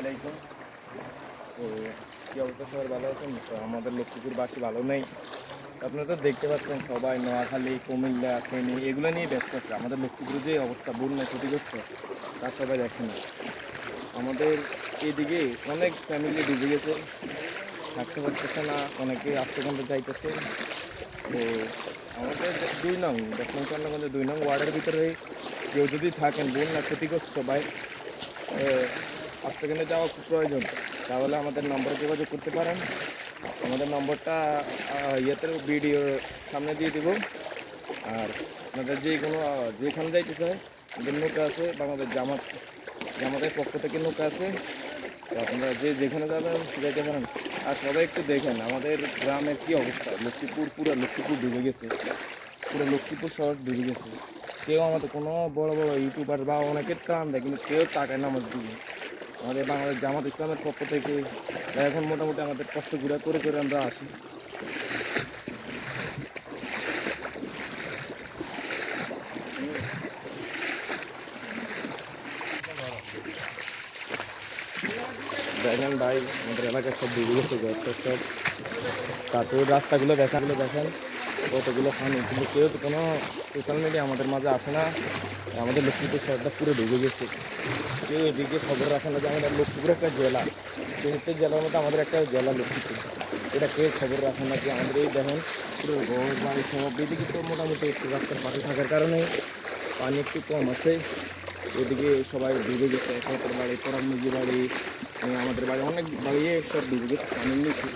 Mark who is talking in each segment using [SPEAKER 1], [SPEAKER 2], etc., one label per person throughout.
[SPEAKER 1] আলাইকুম। তো কি অবস্থা? সবাই ভালো আছেন? আমাদের লক্ষ্মীপুর বাসী ভালো নেই। আপনারা তো দেখতে পাচ্ছেন সবাই, নোয়াখালী, কুমিল্লা, ফেনী, এগুলো নিয়ে ব্যস্ত আছে। আমাদের লক্ষ্মীপুরে যে অবস্থা, বন্যা, ক্ষতিগ্রস্ত, তা সবাই দেখে না। আমাদের এদিকে অনেক ফ্যামিলি ডুবে গেছে। থাকতে পারতেছে না, অনেকে আশ্রয়কেন্দ্রে যাইতেছে। তো আমাদের দুই নং, দক্ষিণ চন্দ্রগঞ্জের দুই নং ওয়ার্ডের ভিতরে কেউ যদি থাকেন, বন্যা, ক্ষতিগ্রস্ত ভাই আশ্রয়কেন্দ্রে যাওয়া খুব প্রয়োজন। তাহলে আমাদের নম্বরে যোগাযোগ করতে পারেন। আমাদের নম্বরটা ইয়েতে ভিডিও সামনে দিয়ে দেবো। আর আপনাদের যে কোনো, যেখানে যাইতে চায় আমাদের নৌকা আছে, বাংলাদেশ জামাত, জামাতের পক্ষ থেকে নৌকা আছে। তো আপনারা যে যেখানে যাবেন, যাইতে পারেন। আর সবাই একটু দেখেন, আমাদের গ্রামের কী অবস্থা? লক্ষ্মীপুর, পুরো লক্ষ্মীপুর ডুবে গেছে। পুরো লক্ষ্মীপুর শহর ডুবে গেছে। কেউ আমাদের কোনো বড় বড় ইউটিউবার বা অনেকের কাম দেয়, কিন্তু কেউ তাকায় না আমাদের দিকে আমাদের বাংলাদেশ জামাত ইসলামের পক্ষ থেকে এখন মোটামুটি আমাদের কষ্টগুলো করে করে আমরা আসি। দেখেন ভাই, আমাদের এলাকার সব ঘর টর সব। তারপরে রাস্তাগুলো দেখাগুলো দেখেন। কতগুলো পানি কিন্তু কেউ তো কোনো সোশ্যাল মিডিয়া আমাদের মাঝে আসে না। আমাদের লক্ষ্মীপুর শহরটা পুরো ডুবে গেছে। কেউ এদিকে খবর রাখে না যে আমাদের লক্ষ্মীপুর একটা জেলা। চতুর্থ জেলার মধ্যে আমাদের একটা জেলা লক্ষ্মীপুর। এটা কেউ খবর রাখে না যে আমাদের এই দেখেন পুরো ঘর, বাড়ি সব এদিকে তো মোটামুটি একটু রাস্তার পাশে থাকার কারণে পানি একটু কম আছে। এদিকে সবাই ডুবে গেছে একমাত্র বাড়ি পড়ার মুরগি বাড়ি মানে আমাদের বাড়ি, অনেক বাড়ি সব ডুবে গেছে, পানির নিচে।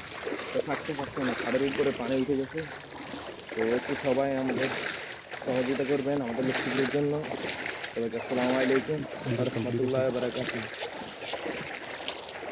[SPEAKER 1] থাকতে পারছে না, ছাদের উপরে পানি উঠে গেছে। তো একটু সবাই আমাদের সহযোগিতা করবেন আমাদের লক্ষ্মীদের জন্য। সবাইকে আসসালামু আলাইকুম। রহমতুল্লাহ বারাকাতুহ।